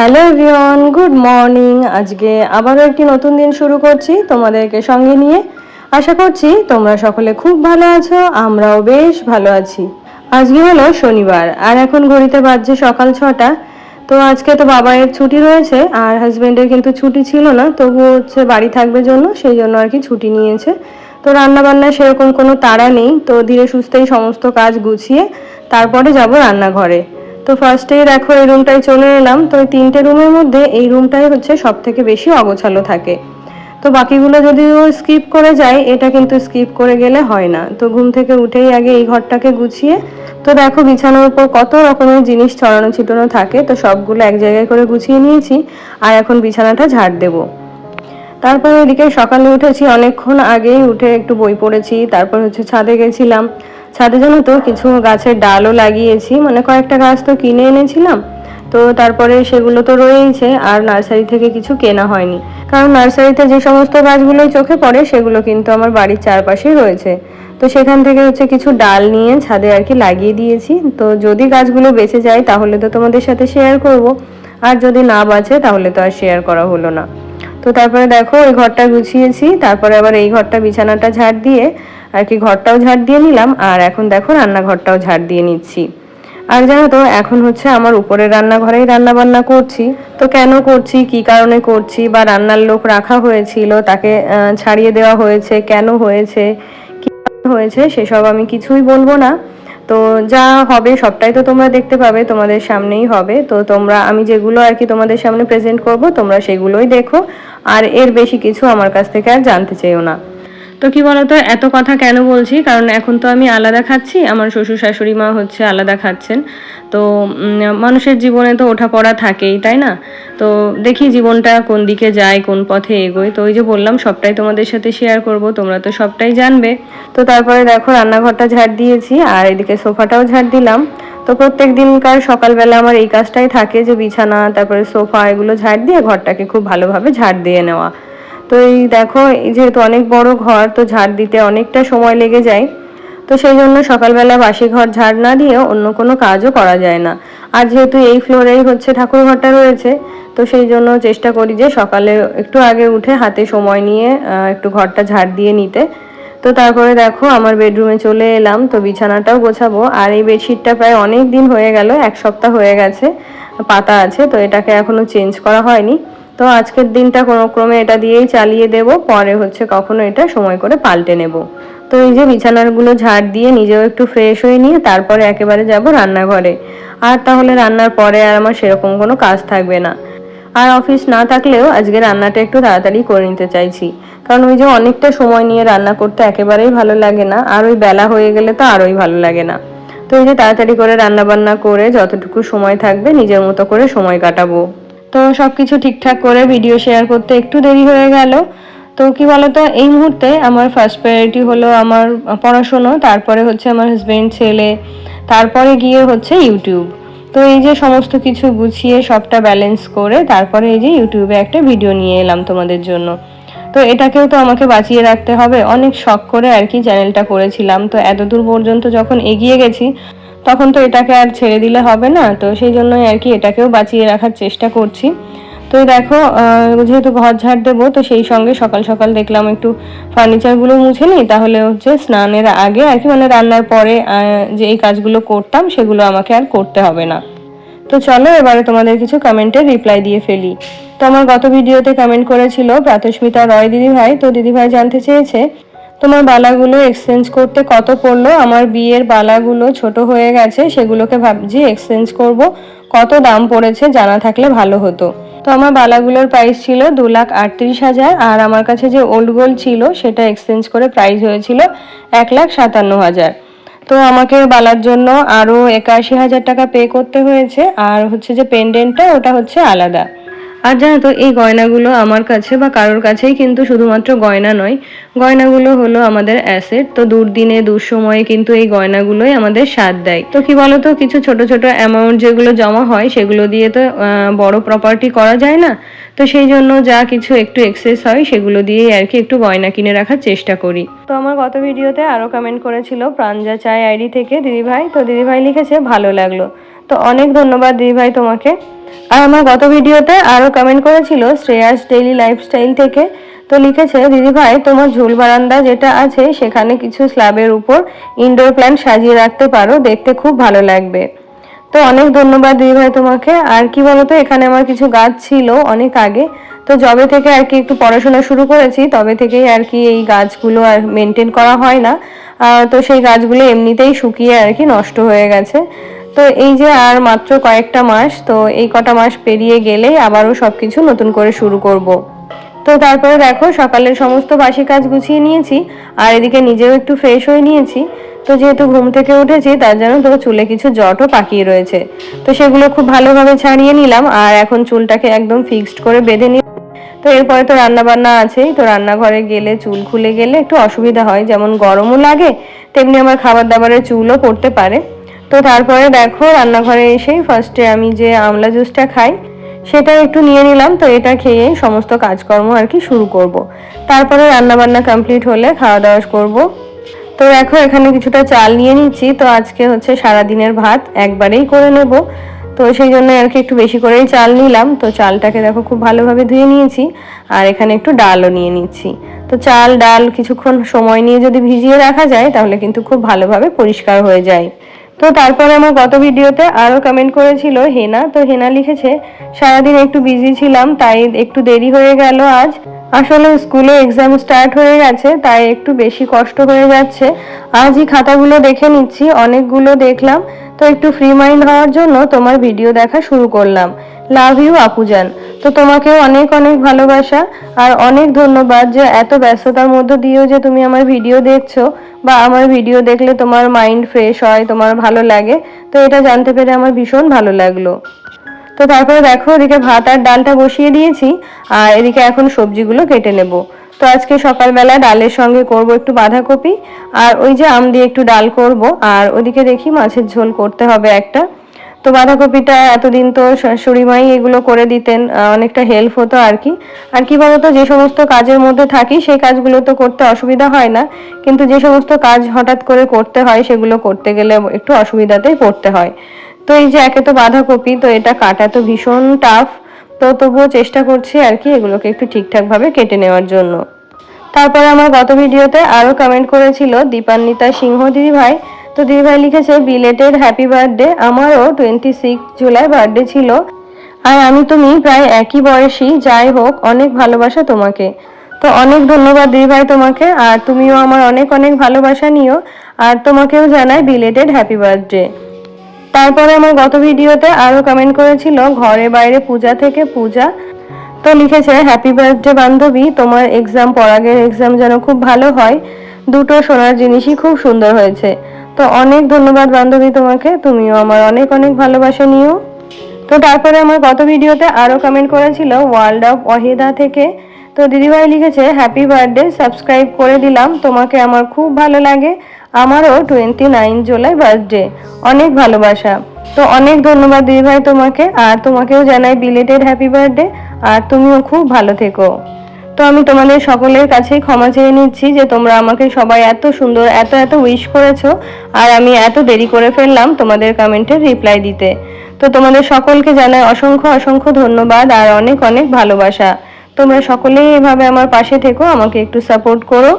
Hello everyone, good morning. আজকে আবারও একটি নতুন দিন শুরু করছি তোমাদেরকে সঙ্গে নিয়ে। আশা করছি তোমরা সকলে খুব ভালো আছো, আমরাও বেশ ভালো আছি। আজকে হলো শনিবার, আর এখন ঘড়িতে বাজছে সকাল ছটা। তো আজকে তো বাবায়ের ছুটি রয়েছে, আর হাজবেন্ডের কিন্তু ছুটি ছিল না তবু হচ্ছে বাড়ি থাকবে জন্য, সেই জন্য আর কি ছুটি নিয়েছে। তো রান্না বান্না সেরকম কোনো তাড়া নেই, তো ধীরে সুস্থেই সমস্ত কাজ গুছিয়ে তারপরে যাব রান্নাঘরে। তো ফার্স্টেই দেখো এই রুমটায় চলে এলাম। তো এই তিনটে রুমের মধ্যে এই রুমটাই হচ্ছে সব থেকে বেশি অগোছালো থাকে। তো বাকিগুলো যদিও স্কিপ করে যায়, এটা কিন্তু স্কিপ করে গেলে হয় না। তো ঘুম থেকে উঠেই আগে এই ঘরটাকে গুছিয়ে, তো দেখো বিছানার উপর কত রকমের জিনিস ছড়ানো ছিটানো থাকে। তো সবগুলো এক জায়গায় করে গুছিয়ে নিয়েছি, আর এখন বিছানাটা ঝাড় দেবো। তারপর এদিকে সকালে উঠেছি, অনেকক্ষণ আগেই উঠে একটু বই পড়েছি, তারপর হচ্ছে ছাদে গেছিলাম। ছাদে জানো তো কিছু গাছের ডালও লাগিয়েছি মানে কয়েকটা গাছ তো কিনে এনেছিলাম। তো তারপরে সেগুলো তো রয়েইছে, আর নার্সারি থেকে কিছু কেনা হয়নি। কারণ নার্সারিতে যে সমস্ত গাছগুলো চোখে পড়ে, সেগুলো কিন্তু আমার বাড়ির চারপাশেই রয়েছে। তো সেখান থেকে হচ্ছে কিছু ডাল নিয়ে ছাদে আর কি লাগিয়ে দিয়েছি। তো যদি গাছগুলো বেঁচে যায়, তাহলে তো তোমাদের সাথে শেয়ার করব। আর যদি না বাঁচে, তাহলে তো আর শেয়ার করা হলো না। তো তারপরে দেখো, ওই ঘরটা গুছিয়েছি, তারপরে আবার এই ঘরটা বিছানাটা ঝাড় দিয়ে, আর কি ঘরটাও ঝাড় দিয়ে নিলাম, আর এখন দেখো রান্নাঘরটাও ঝাড় দিয়ে নিচ্ছি। আর জানো তো, এখন হচ্ছে আমার উপরের রান্নাঘরেই রান্না বান্না করছি। তো কেন করছি, কি কারণে করছি, বা রান্নার লোক রাখা হয়েছিল, তাকে ছাড়িয়ে দেওয়া হয়েছে, কেন হয়েছে, কি হয়েছে, সেসব আমি কিছুই বলব না। তো যা হবে সবটাই তো তোমরা দেখতে পাবে, তোমাদের সামনেই হবে। তো তোমরা, আমি যেগুলো আর কি তোমাদের সামনে প্রেজেন্ট করব, তোমরা সেগুলোই দেখো। আর এর বেশি কিছু আমার কাছ থেকে আর জানতে চাইও না। তো কি বলতো, এত কথা কেন বলছি? কারণ এখন তো আমি আলাদা খাচ্ছি, আমার শ্বশুর শাশুড়ি মা হচ্ছে আলাদা খাচ্ছেন। তো মানুষের জীবনে তো ওঠাপড়া থাকেই, তাই না? তো দেখি জীবনটা কোন দিকে যায়, কোন পথে এগোয়। তো ওই যে বললাম, সবটাই তোমাদের সাথে শেয়ার করব, তোমরা তো সবটাই জানবে। তো তারপরে দেখো, রান্নাঘরটা ঝাড় দিয়েছি, আর এদিকে সোফাটাও ঝাড় দিলাম। তো প্রত্যেক দিনকার সকালবেলা আমার এই কাজটাই থাকে যে বিছানা, তারপরে সোফা, এগুলো ঝাড় দিয়ে ঘরটাকে খুব ভালোভাবে ঝাড় দিয়ে নেওয়া। তো এই দেখো, এই যেহেতু অনেক বড় ঘর, তো ঝাড় দিতে অনেকটা সময় লেগে যায়। তো সেই জন্য সকালবেলা বাসি ঘর ঝাড় না দিয়ে অন্য কোনো কাজও করা যায় না। আর যেহেতু এই ফ্লোরেই হচ্ছে ঠাকুর ঘরটা রয়েছে, তো সেই জন্য চেষ্টা করি যে সকালে একটু আগে উঠে হাতে সময় নিয়ে একটু ঘরটা ঝাড় দিয়ে নিতে। তো তারপরে দেখো, আমার বেডরুমে চলে এলাম, তো বিছানাটাও গোছাবো। আর এই বেডশিটটা প্রায় অনেক দিন হয়ে গেল, এক সপ্তাহ হয়ে গেছে, পাতা আছে, তো এটাকে এখনও চেঞ্জ করা হয়নি। তো আজকের দিনটা কোনো ক্রমে এটা দিয়েই চালিয়ে দেব, পরে হচ্ছে কখনো এটা সময় করে পাল্টে নেব। তো এই যে বিছানাগুলো ঝাড় দিয়ে নিজেও একটু ফ্রেশ হয়ে নিয়ে তারপরে একেবারে যাব রান্নাঘরে। আর তাহলে রান্নার পরে আর আমার সেরকম কোনো কাজ থাকবে না। আর অফিস না থাকলেও আজকে রান্নাটা একটু তাড়াতাড়ি করে নিতে চাইছি। কারণ ওই যে অনেকটা সময় নিয়ে রান্না করতে একেবারেই ভালো লাগে না, আর ওই বেলা হয়ে গেলে তো আরোই ভালো লাগে না। তো এই যে তাড়াতাড়ি করে রান্না বান্না করে যতটুকু সময় থাকবে নিজের মতো করে সময় কাটাবো। তো সব কিছু ঠিকঠাক করে ভিডিও শেয়ার করতে একটু দেরি হয়ে গেল। তো কি বলতো, এই মুহূর্তে আমার ফার্স্ট প্রায়োরিটি হলো আমার পড়াশুনো, তারপরে হচ্ছে আমার হাজবেন্ড ছেলে, তারপরে গিয়ে হচ্ছে ইউটিউব তো এই যে সমস্ত কিছু গুছিয়ে সবটা ব্যালেন্স করে তারপরে এই যে ইউটিউবে একটা ভিডিও নিয়ে এলাম তোমাদের জন্য। তো এটাকেও তো আমাকে বাঁচিয়ে রাখতে হবে। অনেক শখ করে আর কি চ্যানেলটা করেছিলাম। তো এতদূর পর্যন্ত যখন এগিয়ে গেছি তখন তো এটাকে আর ছেড়ে দিলে হবে না, তো সেই জন্যই আর কি এটাকেও বাঁচিয়ে রাখার চেষ্টা করছি। তো দেখো যেহেতু ঘর ঝাড় দেবো, তো সেই সঙ্গে সকাল সকাল দেখলাম একটু ফার্নিচারগুলো মুছে নিই, তাহলে হচ্ছে স্নানের আগে আর কি মানে রান্নার পরে যে এই কাজগুলো করতাম, সেগুলো আমাকে আর করতে হবে না। তো চলো, এবারে তোমাদের কিছু কমেন্টের রিপ্লাই দিয়ে ফেলি। তো আমার গত ভিডিওতে কমেন্ট করেছিল প্রাতস্মিতা রয় দিদিভাই, তো দিদিভাই জানতে চেয়েছে তোমার বালাগুলো এক্সচেঞ্জ করতে কত পড়ল? আমার বিয়ের বালাগুলো ছোট হয়ে গেছে, সেগুলোকে ভাবছি এক্সচেঞ্জ করব। কত দাম পড়েছে জানা থাকলে ভালো হতো। তো আমার বালাগুলোর প্রাইস ছিল দু লাখ আটত্রিশ হাজার, আর আমার কাছে যে ওল্ড গোল্ড ছিল, সেটা এক্সচেঞ্জ করে প্রাইস হয়েছিল এক লাখ সাতান্ন হাজার। তো আমাকে বালার জন্য আরও একাশি হাজার টাকা পে করতে হয়েছে, আর হচ্ছে যে পেন্ডেন্টটা ওটা হচ্ছে আলাদা। আর জানো তো, এই গয়নাগুলো আমার কাছে বা কারোর কাছেই কিন্তু শুধুমাত্র গয়না নয়। গয়নাগুলো হলো আমাদের অ্যাসেট। তো দুর্দিনে, দুঃসময়ে কিন্তু এই গয়নাগুলোই আমাদের স্বাদ দেয়। তো কি বলতো, কিছু ছোট ছোট অ্যামাউন্ট যেগুলো জমা হয়, সেগুলো দিয়ে তো বড় প্রপার্টি করা যায় না। তো সেই জন্য যা কিছু একটু এক্সেস হয়, সেগুলো দিয়েই আর কি একটু গয়না কিনে রাখার চেষ্টা করি। তো আমার গত ভিডিওতে আরও কমেন্ট করেছিল প্রাঞ্জা চাই আইডি থেকে দিদিভাই। তো দিদিভাই লিখেছে, ভালো লাগল। তো অনেক ধন্যবাদ দিদিভাই তোমাকে। আর আমার গত ভিডিওতে আরও কমেন্ট করেছিল শ্রেয়াস ডেইলি লাইফস্টাইল থেকে। তো লিখেছে দিদিভাই তোমার ঝুল বারান্দা যেটা আছে, সেখানে কিছু স্ল্যাবের উপর ইনডোর প্ল্যান্ট সাজিয়ে রাখতে পারো, দেখতে খুব ভালো লাগবে। তো অনেক ধন্যবাদ দিদিভাই তোমাকে। আর কি বলতো, এখানে আমার কিছু গাছ ছিল অনেক আগে। তো যবে থেকে আর কি একটু পড়াশোনা শুরু করেছি, তবে থেকেই আর কি এই গাছগুলো আর মেনটেন করা হয় না। তো সেই গাছগুলো এমনিতেই শুকিয়ে আর কি নষ্ট হয়ে গেছে। তো এই যে আর মাত্র কয়েকটা মাস, তো এই কটা মাস পেরিয়ে গেলেই আবারও সব কিছু নতুন করে শুরু করব। তো তারপরে দেখো, সকালের সমস্ত বাসি কাজ গুছিয়ে নিয়েছি, আর এদিকে নিজেও একটু ফ্রেশ হয়ে নিয়েছি। তো যেহেতু ঘুম থেকে উঠেছি, তার জন্য তো চুলে কিছু জটও পাকিয়ে রয়েছে। তো সেগুলো খুব ভালোভাবে ছাড়িয়ে নিলাম, আর এখন চুলটাকে একদম ফিক্সড করে বেঁধে নিই তো এরপরে তো রান্না বান্না আছেই, তো রান্নাঘরে গেলে চুল খুলে গেলে একটু অসুবিধা হয়, যেমন গরমও লাগে, তেমনি আমার খাবার দাবারের চুলও পড়তে পারে। তো তারপরে দেখো রান্নাঘরে এসেই ফার্স্টে আমি যে আমলা জুসটা খাই, সেটা একটু নিয়ে নিলাম। তো এটা খেয়ে সমস্ত কাজকর্ম আর কি শুরু করব। তারপরে রান্নাবান্না কমপ্লিট হলে খাওয়া দাওয়া করব। তো দেখো এখানে কিছুটা চাল নিয়ে নিচ্ছি। তো আজকে হচ্ছে সারা দিনের ভাত একবারেই করে নেব। তো সেই জন্য আর কি একটু বেশি করেই চাল নিলাম। তো চালটাকে দেখো খুব ভালোভাবে ধুয়ে নিয়েছি। আর এখানে একটু ডালও নিয়ে নিচ্ছি। তো চাল, ডাল কিছুক্ষণ সময় নিয়ে যদি ভিজিয়ে রাখা যায়, তাহলে কিন্তু খুব ভালোভাবে পরিষ্কার হয়ে যায়। তো তারপরে আমার গত ভিডিওতে আরও কমেন্ট করেছিল হেনা। তো হেনা লিখেছে, সারাদিন একটু বিজি ছিলাম, তাই একটু দেরি হয়ে গেল আজ। আসলে স্কুলে এক্সাম স্টার্ট হয়ে গেছে, তাই একটু বেশি কষ্ট হয়ে যাচ্ছে। আজই খাতাগুলো দেখে নিচ্ছি, অনেকগুলো দেখলাম। তো একটু ফ্রি মাইন্ড হওয়ার জন্য তোমার ভিডিও দেখা শুরু করলাম। লাভ ইউ, আপুজান। তো তোমাকেও অনেক অনেক ভালোবাসা আর অনেক ধন্যবাদ যে এত ব্যস্ততার মধ্য দিয়েও যে তুমি আমার ভিডিও দেখছ বা আমার ভিডিও দেখলে তোমার মাইন্ড ফ্রেশ হয়, তোমার ভালো লাগে। তো এটা জানতে পেরে আমার ভীষণ ভালো লাগল। তো তারপরে দেখো, এদিকে ভাত আর ডালটা বসিয়ে দিয়েছি আর এদিকে এখন সবজিগুলো কেটে নেব। তো আজকে সকালবেলা ডালের সঙ্গে করব একটু বাঁধাকপি আর ওই যে আম দিয়ে একটু ডাল করব আর ওদিকে দেখি মাছের ঝোল করতে হবে একটা। তো বাঁধাকপিটা এতদিন তো শাশুড়িমাই এগুলো করে দিতেন অনেকটা হেল্প হতো আর কি। আর কি বলতো, যে সমস্ত কাজের মধ্যে থাকি সেই কাজগুলো তো করতে অসুবিধা হয় না, কিন্তু যে সমস্ত কাজ হঠাৎ করে করতে হয় সেগুলো করতে গেলে একটু অসুবিধাতেই পড়তে হয়। তো এই যে একে তো বাঁধাকপি, তো এটা কাটা তো ভীষণ টাফ তো তবুও চেষ্টা করছি আর কি এগুলোকে একটু ঠিকঠাকভাবে কেটে নেওয়ার জন্য। তারপরে আমার গত ভিডিওতে আরও কমেন্ট করেছিল দীপান্বিতা সিংহ দিদি ভাই তো দিদিভাই লিখেছে বিলেটেড হ্যাপি বার্থডে আমারও টোয়েন্টি সিক্স জুলাই বার্থডে ছিল। আর আমি তুমি প্রায় একই বয়সী। যাই হোক, অনেক ভালোবাসা তোমাকে। তো অনেক ধন্যবাদ দিদিভাই তোমাকে। আর তুমিও আমার অনেক অনেক ভালোবাসা নিও। আর তোমাকেও জানাই বিলেটেড হ্যাপি বার্থডে তারপরে আমার গত ভিডিওতে আরও কমেন্ট করেছিল, ঘরে বাইরে পূজা থেকে পূজা। তো লিখেছে হ্যাপি বার্থডে বান্ধবী, তোমার এক্সাম পরাগের এক্সাম যেন খুব ভালো হয়। দুটো সোনার জিনিসই খুব সুন্দর হয়েছে। তো অনেক ধন্যবাদ বান্ধবী তোমাকে। তুমিও আমার অনেক অনেক ভালোবাসা নিও। তো তারপরে আমার গত ভিডিওতে আরও কমেন্ট করেছিল ওয়ার্ল্ড অফ ওয়াহিদা থেকে। তো দিদিভাই লিখেছে হ্যাপি বার্থডে সাবস্ক্রাইব করে দিলাম। তোমাকে আমার খুব ভালো লাগে। আমারও টোয়েন্টি নাইন জুলাই বার্থডে অনেক ভালোবাসা। তো অনেক ধন্যবাদ দিদিভাই তোমাকে। আর তোমাকেও জানাই বিলেটেড হ্যাপি বার্থডে আর তুমিও খুব ভালো থেকো। তো আমি তোমাদের সকলের কাছেই ক্ষমা চেয়ে নিচ্ছি যে তোমরা আমাকে সবাই এত সুন্দর, এত এত উইশ করেছ আর আমি এত দেরি করে ফেললাম তোমাদের কমেন্টের রিপ্লাই দিতে। তো তোমাদের সকলকে জানাই অসংখ্য অসংখ্য ধন্যবাদ আর অনেক অনেক ভালোবাসা। তোমরা সকলেই এভাবে আমার পাশে থেকো, আমাকে একটু সাপোর্ট করো।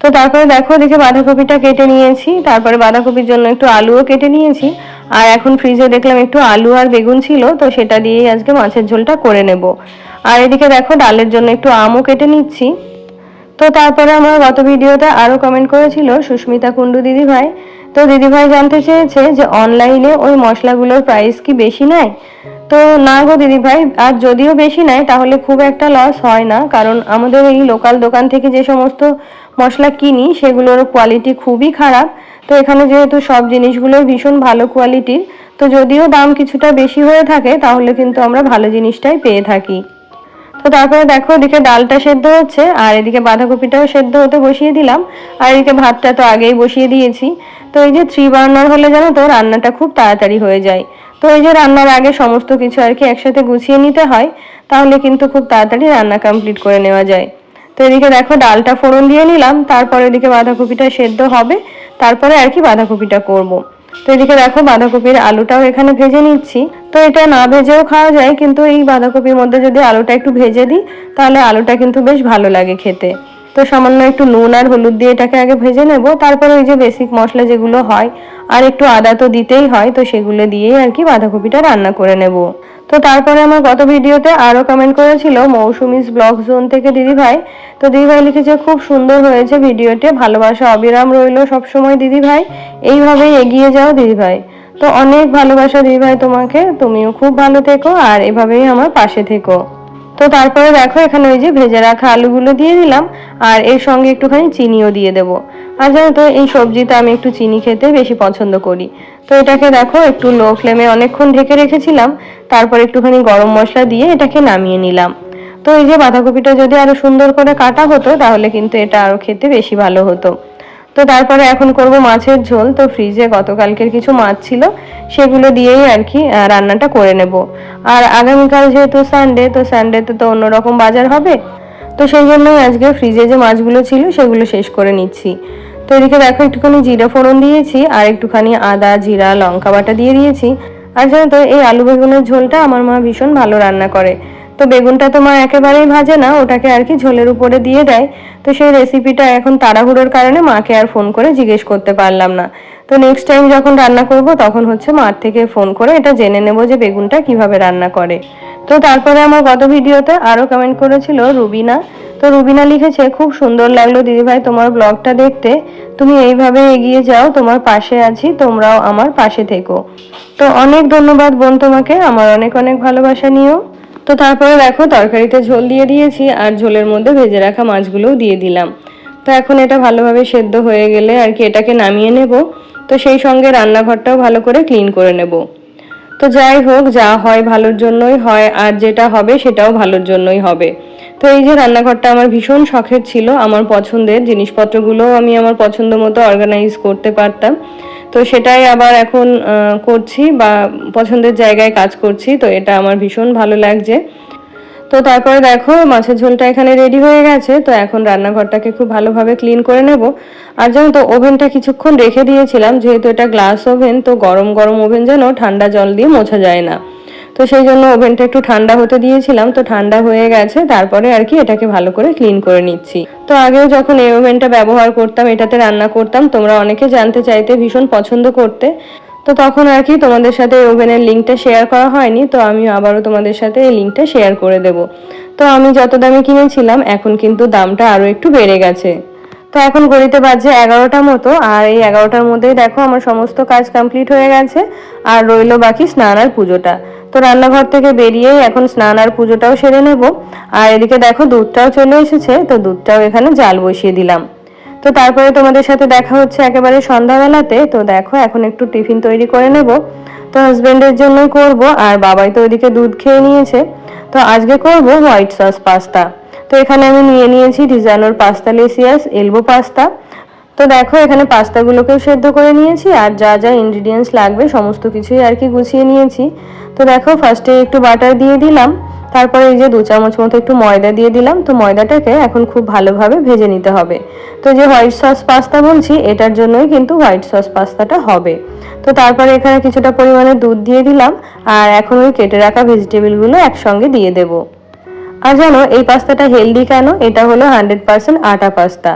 তো তারপরে দেখো, দেখে বাঁধাকপিটা কেটে নিয়েছি। তারপরে বাঁধাকপির জন্য একটু আলুও কেটে নিয়েছি। আর এখন ফ্রিজে দেখলাম একটু আলু আর বেগুন ছিল, তো সেটা দিয়েই আজকে মাছের ঝোলটা করে নেব। আর এদিকে দেখো, ডালের জন্য একটু আমও কেটে নিচ্ছি। তো তারপরে আমার গত ভিডিওতে আরও কমেন্ট করেছিল সুস্মিতা কুণ্ডু দিদিভাই। তো দিদিভাই জানতে চেয়েছে যে অনলাইনে ওই মশলাগুলোর প্রাইস কি বেশি নেয়? তো না গো দিদিভাই, আর যদিও বেশি নেয়, তাহলে খুব একটা লস হয় না। কারণ আমাদের এই লোকাল দোকান থেকে যে সমস্ত মশলা কিনি, সেগুলোর কোয়ালিটি খুবই খারাপ। তো এখানে যেহেতু সব জিনিসগুলো ভীষণ ভালো কোয়ালিটির তো যদিও দাম কিছুটা বেশি হয়ে থাকে, তাহলে কিন্তু আমরা ভালো জিনিসটাই পেয়ে থাকি। তো তারপরে দেখো, এদিকে ডালটা সেদ্ধ হচ্ছে, আর এদিকে বাঁধাকপিটাও সেদ্ধ হতে বসিয়ে দিলাম, আর এদিকে ভাতটা তো আগেই বসিয়ে দিয়েছি। তো এই যে থ্রি বার্নার হলে জানো তো রান্নাটা খুব তাড়াতাড়ি হয়ে যায়। তো এই যে রান্নার আগে সমস্ত কিছু আর কি একসাথে গুছিয়ে নিতে হয়, তাহলে কিন্তু খুব তাড়াতাড়ি রান্না কমপ্লিট করে নেওয়া যায়। তো এদিকে দেখো ডালটা ফোড়ন দিয়ে নিলাম, তারপরে এদিকে বাঁধাকপিটা সেদ্ধ হবে, তারপরে আর কি বাঁধাকপিটা করব। তো এদিকে দেখো বাঁধাকপির আলুটাও এখানে ভেজে নিচ্ছি। তো এটা না ভেজেও খাওয়া যায়, কিন্তু এই বাঁধাকপির মধ্যে যদি আলুটা একটু ভেজে দিই, তাহলে আলুটা কিন্তু বেশ ভালো লাগে খেতে। তো সামান্য একটু নুন আর হলুদ দিয়ে এটাকে আগে ভেজে নেব। তারপরে ওই যে বেসিক মশলা যেগুলো হয়, আর একটু আদা তো দিতেই হয়, তো সেগুলো দিয়েই আর কি বাঁধাকপিটা রান্না করে নেব। তো তারপরে আমার গত ভিডিওতে আরও কমেন্ট করেছিল মৌসুমিস ব্লগ জোন থেকে দিদিভাই তো দিদিভাই লিখেছে, খুব সুন্দর হয়েছে ভিডিওটি, ভালোবাসা অবিরাম রইল সবসময় দিদিভাই এইভাবেই এগিয়ে যাও দিদিভাই তো অনেক ভালোবাসা দিদিভাই তোমাকে, তুমিও খুব ভালো থেকো আর এভাবেই আমার পাশে থেকো। তো তারপরে দেখো, এখানে ওই যে ভেজে রাখা আলুগুলো দিয়ে দিলাম, আর এর সঙ্গে একটুখানি চিনিও দিয়ে দেব। আর জানো তো, এই সবজিতে আমি একটু চিনি খেতে বেশি পছন্দ করি। তো এটাকে দেখো, একটু লো ফ্লেমে অনেকক্ষণ ঢেকে রেখেছিলাম, তারপর একটুখানি গরম মশলা দিয়ে এটাকে নামিয়ে নিলাম। তো এই যে বাঁধাকপিটা যদি আরও সুন্দর করে কাটা হতো, তাহলে কিন্তু এটা আরও খেতে বেশি ভালো হতো। তো তারপরে এখন করব মাছের ঝোল। তো ফ্রিজে গতকালকের কিছু মাছ ছিল, সেগুলো দিয়েই আর কি রান্নাটা করে নেব। আর আগামীকাল যেহেতু সানডে তো সানডেতে তো অন্যরকম বাজার হবে। তো সেই জন্যই আজকে ফ্রিজে যে মাছগুলো ছিল, সেগুলো শেষ করে নিচ্ছি। তো এদিকে দেখো, একটুখানি জিরা ফোড়ন দিয়েছি, আর একটুখানি আদা, জিরা, লঙ্কা বাটা দিয়ে দিয়েছি। আর জানো তো, এই আলু বেগুনের ঝোলটা আমার মা ভীষণ ভালো রান্না করে। তো বেগুনটা তো মা একেবারেই ভাজে না, ওটাকে আর কি ঝোলের উপরে দিয়ে দেয়। তো সেই রেসিপিটা এখন তাড়াহুড়োর কারণে মাকে আর ফোন করে জিজ্ঞেস করতে পারলাম না। তো নেক্সট টাইম যখন রান্না করব, তখন হচ্ছে মার থেকে ফোন করে এটা জেনে নেব যে বেগুনটা কীভাবে রান্না করে। তো তারপরে আমার গত ভিডিওতে আরও কমেন্ট করেছিল রুবিনা। তো রুবিনা লিখেছে, খুব সুন্দর লাগল দিদিভাই তোমার ব্লগটা দেখতে। তুমি এইভাবে এগিয়ে যাও, তোমার পাশে আছি, তোমরাও আমার পাশে থেকো। তো অনেক ধন্যবাদ বোন তোমাকে, আমার অনেক অনেক ভালোবাসা নিও তো তারপরে দেখো, তরকারিতে ঝোল দিয়ে দিয়েছি আর ঝোলের মধ্যে ভেজে রাখা মাছগুলোও দিয়ে দিলাম। তো এখন এটা ভালোভাবে সেদ্ধ হয়ে গেলে আর কি এটাকে নামিয়ে নেব। তো সেই সঙ্গে রান্নাঘরটাও ভালো করে ক্লিন করে নেব। তো যাই হোক, যা হয় ভালোর জন্যই হয় আর যেটা হবে সেটাও ভালোর জন্যই হবে। তো এই যে রান্নাঘরটা আমার ভীষণ শখের ছিল, আমার পছন্দের জিনিসপত্রগুলোও আমি আমার পছন্দ মতো অর্গানাইজ করতে পারতাম। তো সেটাই আবার এখন করছি বা পছন্দের জায়গায় কাজ করছি, তো এটা আমার ভীষণ ভালো লাগছে। তো তারপরে দেখো, মাছের ঝোলটা এখানে রেডি হয়ে গেছে, তো এখন রান্নাঘরটাকে খুব ভালোভাবে ক্লিন করে নেব। আর যেন তো, ওভেনটা কিছুক্ষণ রেখে দিয়েছিলাম, যেহেতু এটা গ্লাস ওভেন তো গরম গরম ওভেন যেন ঠান্ডা জল দিয়ে মোছা যায় না। তো সেই জন্য ওভেনটা একটু ঠান্ডা হতে দিয়েছিলাম, তো ঠান্ডা হয়ে গেছে, তারপরে আর কি এটাকে ভালো করে ক্লিন করে নিচ্ছি। তো আগেও যখন এই ওভেনটা ব্যবহার করতাম, এটাতে রান্না করতাম, তোমরা অনেকে জানতে চাইতে ভীষণ পছন্দ করতে। তো তখন আর কি তোমাদের সাথে ওভেনের লিঙ্কটা শেয়ার করা হয়নি, তো আমি আবারও তোমাদের সাথে এই লিঙ্কটা শেয়ার করে দেব। তো আমি যত দামে কিনেছিলাম, এখন কিন্তু দামটা আরও একটু বেড়ে গেছে। তো এখন ঘড়িতে বাজছে এগারোটা মতো, আর এই এগারোটার মধ্যেই দেখো আমার সমস্ত কাজ কমপ্লিট হয়ে গেছে, আর রইল বাকি স্নান আর পুজোটা। তো রান্নাঘর থেকে বেরিয়েই এখন স্নান আর পুজোটাও সেরে নেব। আর এদিকে দেখো দুধটাও চলে এসেছে, তো দুধটাও এখানে জাল বসিয়ে দিলাম। তো তারপরে তোমাদের সাথে দেখা হচ্ছে একেবারে সন্ধ্যাবেলাতে, তো দেখো এখন একটু টিফিন তৈরি করে নেব। তো হাজব্যান্ডের জন্যই করব, আর বাবাই তো ওইদিকে দুধ খেয়ে নিয়েছে। তো আজকে করব হোয়াইট সস পাস্তা। তো এখানে আমি নিয়ে নিয়েছি ডিজাইনোর পাস্তা লেসিয়াস, এলবো পাস্তা। তো দেখো, এখানে পাস্তাগুলোকেও সেদ্ধ করে নিয়েছি আর যা যা ইনগ্রিডিয়েন্টস লাগবে সমস্ত কিছুই আর কি গুছিয়ে নিয়েছি। তো দেখো ফার্স্টে একটু বাটার দিয়ে দিলাম, তারপরে এই যে দু চামচ মতো একটু ময়দা দিয়ে দিলাম। তো ময়দাটাকে এখন খুব ভালোভাবে ভেজে নিতে হবে। তো যে হোয়াইট সস পাস্তা বলছি, এটার জন্যই কিন্তু হোয়াইট সস পাস্তাটা হবে। তো তারপরে এখানে কিছুটা পরিমাণে দুধ দিয়ে দিলাম, আর এখন ওই কেটে রাখা ভেজিটেবলগুলো একসঙ্গে দিয়ে দেবো। আর জানো, এই পাস্তাটা হেলদি কেন? এটা হলো হান্ড্রেড পার্সেন্ট আটা পাস্তা।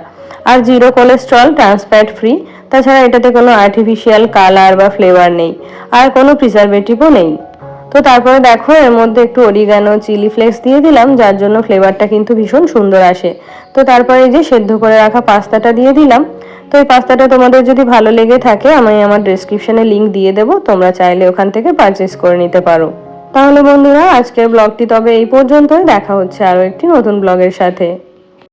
আর zero cholesterol trans fat free তাছাড়া এটাতে কোনো আর্টিফিশিয়াল কালার বা ফ্লেভার নেই। আর কোনো প্রিজারভেটিভও নেই। তো তারপরে দেখো, এর মধ্যে একটু অরিগানো চিলি ফ্লেক্স দিয়ে দিলাম, যার জন্য ফ্লেভারটা কিন্তু ভীষণ সুন্দর আসে। তো তারপরে এই যে সেদ্ধ করে রাখা পাস্তাটা দিয়ে দিলাম। তো এই পাস্তাটা তোমাদের যদি ভালো লেগে থাকে, আমি আমার ডিসক্রিপশনে লিঙ্ক দিয়ে দেবো, তোমরা চাইলে ওখান থেকে পারচেস করে নিতে পারো। তাহলে বন্ধুরা আজকের ব্লগটি তবে এই পর্যন্তই। দেখা হচ্ছে আরও একটি নতুন ব্লগের সাথে।